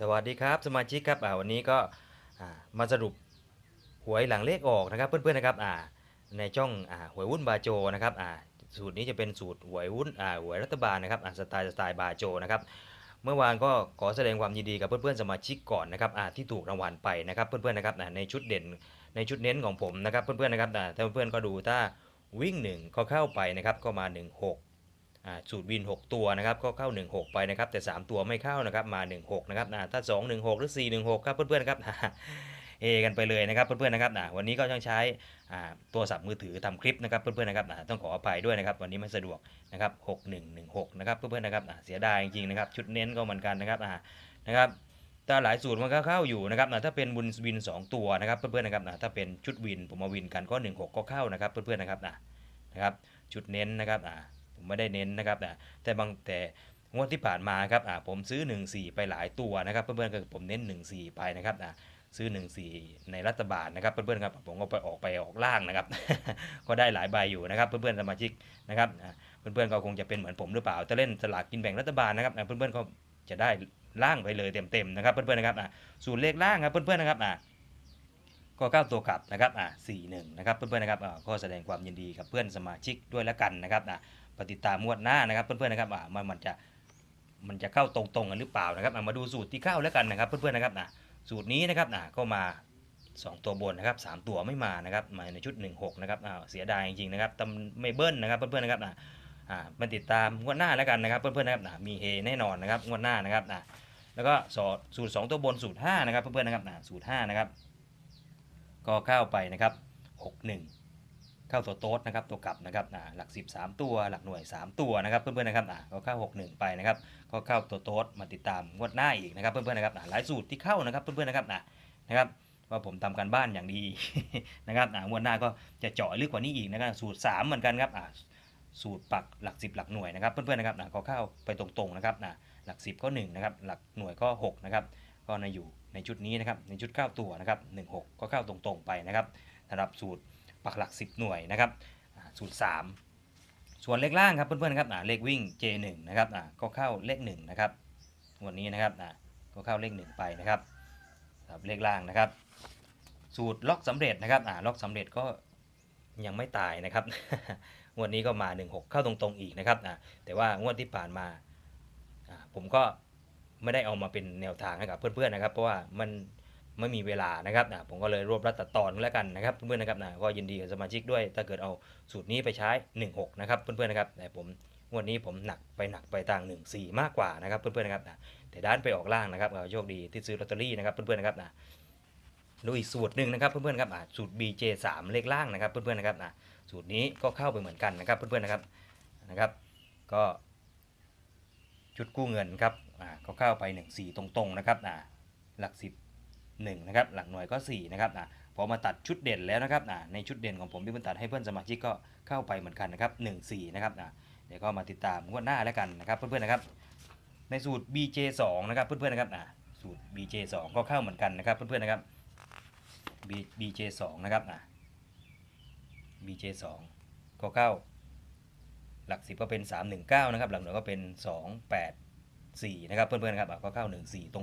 สวัสดีครับสมาชิกครับอ่าวันนี้ก็อ่ามาสรุปหวยหลังเลขออกนะครับเพื่อนๆนะครับอ่าในช่องอ่าหวยวุ่นบาโจนะครับอ่าสูตรนี้จะเป็นสูตรหวยวุ่นอ่าหวยรัฐบาลนะครับอ่าสไตล์สไตล์บาโจนะครับเมื่อวานก็ขอแสดงความยินดีกับเพื่อนๆสมาชิกก่อนนะครับอ่าที่ถูกรางวัลไปนะครับเพื่อนๆนะครับอ่าในชุดเด่นในชุดเน้นของผมนะครับเพื่อนๆนะครับอ่าถ้าเพื่อนๆก็ดูถ้าวิ่งหนึ่งก็เข้าไปนะครับก็มา 1 6อ่า สูตรวิน 6 ตัวนะครับก็เข้า 16 ไปนะครับแต่ 3 ตัวไม่เข้านะครับมา 16 นะครับอ่าถ้า 2 1 6 หรือ 4 1 6 ครับเพื่อนๆครับเอกันไปเลยนะครับเพื่อนๆนะครับวันนี้ก็ต้องใช้ตัวสับมือถือทำคลิปนะครับเพื่อนๆนะครับต้องขออภัยด้วยนะครับวันนี้ไม่สะดวกนะครับ6116นะครับเพื่อนๆนะครับเสียดายจริงๆนะครับชุดเน้นก็เหมือนกันนะครับนะครับถ้าหลายสูตรมันก็เข้าอยู่นะครับอ่าถ้าเป็นวินวิน 2 ตัวนะครับเพื่อนๆนะครับอ่าถ้าเป็นชุดวินผมมาวินกันก็ 16 ก็เข้านะครับเพื่อนๆนะครับนะครับชุดเน้นนะครับอ่า ผมไม่ได้เน้นนะครับแต่แต่บางแต่งวดที่ผ่านมาครับอ่าผมซื้อ 1 4 ไปหลายตัวนะครับเพื่อนๆก็ผมเน้น 1 4 ไปนะครับอ่าซื้อ 1 4 ในรัฐบาลนะครับเพื่อนๆครับผมก็ไปออกไปออกล่างนะครับ ก็ได้หลายใบอยู่นะครับ เพื่อนๆสมาชิกนะครับเพื่อนๆก็คงจะเป็นเหมือนผมหรือเปล่าจะเล่นสลากกินแบ่งรัฐบาลนะครับเพื่อนๆก็จะได้ล่างไปเลยเต็มๆนะครับเพื่อนๆนะครับอ่าสูตรเลขล่างครับเพื่อนๆนะครับอ่า ก็เก้าตัวกลับนะครับอ่าสี่หนึ่งนะครับเพื่อนๆนะครับอ่าก็แสดงความยินดีกับเพื่อนสมาชิกด้วยแล้วกันนะครับอ่าปฏิตามงวดหน้านะครับเพื่อนๆนะครับอ่ามันมันจะมันจะเข้าตรงๆกันหรือเปล่านะครับอะมาดูสูตรที่เข้าแล้วกันนะครับเพื่อนๆนะครับอะสูตรนี้นะครับอะก็มา 2 ตัวบนนะครับ3ตัวไม่มานะครับมาในชุด 16นะครับอ่าเสียดายจริงๆนะครับตำไม่เบิ้ลนะครับเพื่อนๆนะครับอะอ่ามาติดตามงวดหน้าแล้วกันนะครับเพื่อนๆนะครับอะมีเฮแน่นอนนะครับงวดหน้านะครับอะแล้วก็สอสูตร 2 ตัวบนสูตร5นะครับเพื่อนๆนะครับอะสูตร5นะครับ ก็เข้าไปนะครับ61เข้าตัวโต๊ดนะครับตัวกลับนะครับอ่าหลัก 10 3 ตัวหลักหน่วย 3 ตัวนะครับเพื่อนๆนะครับอ่าก็เข้า 61 ไปนะครับก็เข้าตัวโต๊ดมาติดตามงวดหน้าอีกนะครับเพื่อนๆนะครับอ่าหลายสูตรที่เข้านะครับเพื่อนๆนะครับอ่านะครับว่าผมทำการบ้านอย่างดีนะครับอ่างวดหน้าก็จะเจาะลึกกว่านี้อีกนะครับสูตร 3 เหมือนกันครับอ่าสูตรปักหลัก 10 หลักหน่วยนะครับเพื่อนๆนะครับอ่าก็เข้าไปตรงๆนะครับอ่าหลัก 10 ก็1นะครับหลักหน่วยก็6นะครับก็ในอยู่ ในชุดนี้นะครับในชุด 9 ตัวนะครับ16 ก็เข้าตรงๆไปนะครับสำหรับสูตรปักหลัก 10 หน่วยนะครับสูตร 3 ส่วนเลขล่างครับเพื่อนๆครับเลขวิ่ง J1 นะครับก็เข้าเลข1นะครับวันนี้นะครับก็เข้าเลข 1 ไปนะครับสำหรับเลขล่างนะครับ สูตรล็อกสำเร็จนะครับล็อกสำเร็จก็ยังไม่ตายนะครับงวดนี้ก็มา 16 เข้าตรงๆอีกนะครับแต่ว่างวดที่ผ่านมาผมก็ ไม่ได้เอามาเป็นแนวทางให้กับเพื่อนๆนะครับ เพราะว่ามันไม่มีเวลานะครับนะผมก็เลยรวบรัดตัดตอนแล้วกันนะครับเพื่อนๆนะครับนะก็ยินดีกับสมาชิกด้วย ถ้าเกิดเอาสูตรนี้ไปใช้ 16 นะครับเพื่อนๆนะครับแต่ผมงวดนี้ผมหนักไปหนักไปทาง14 มากกว่านะครับเพื่อนๆนะครับนะแต่ด้านไปออกล่างนะครับโชคดีที่ซื้อลอตเตอรี่นะครับเพื่อนๆนะครับนะดูอีกสูตรหนึ่งนะครับเพื่อนๆครับอะสูตร BJ3 เลขล่างนะครับเพื่อนๆนะครับนะสูตรนี้ก็เข้าไปเหมือนกันนะครับเพื่อนๆนะครับนะครับ ก็ชุดกู้เงินครับ อ่าก็เข้าไป 14 ตรงๆนะครับอ่าหลัก 10 1นะครับหลักหน่วยก็4นะครับอะพอมาตัดชุดเด่นแล้วนะครับอะในชุดเด่นของผมที่ผมตัดให้เพื่อนสมาชิกก็เข้าไปเหมือนกันนะครับ1 4นะครับอะเดี๋ยวก็มาติดตามงวดหน้าแล้วกันนะครับเพื่อนๆนะครับในสูตร BJ2 นะครับเพื่อนๆนะครับอะสูตร BJ2 ก็เข้าเหมือนกันนะครับเพื่อนๆนะครับ BJ2 นะครับอะ BJ2 ก็เข้าหลัก10ก็เป็น 319 นะครับ หลักหน่วยก็เป็น 284นะครับเพื่อนๆนะครับก็เข้า 14 ตรง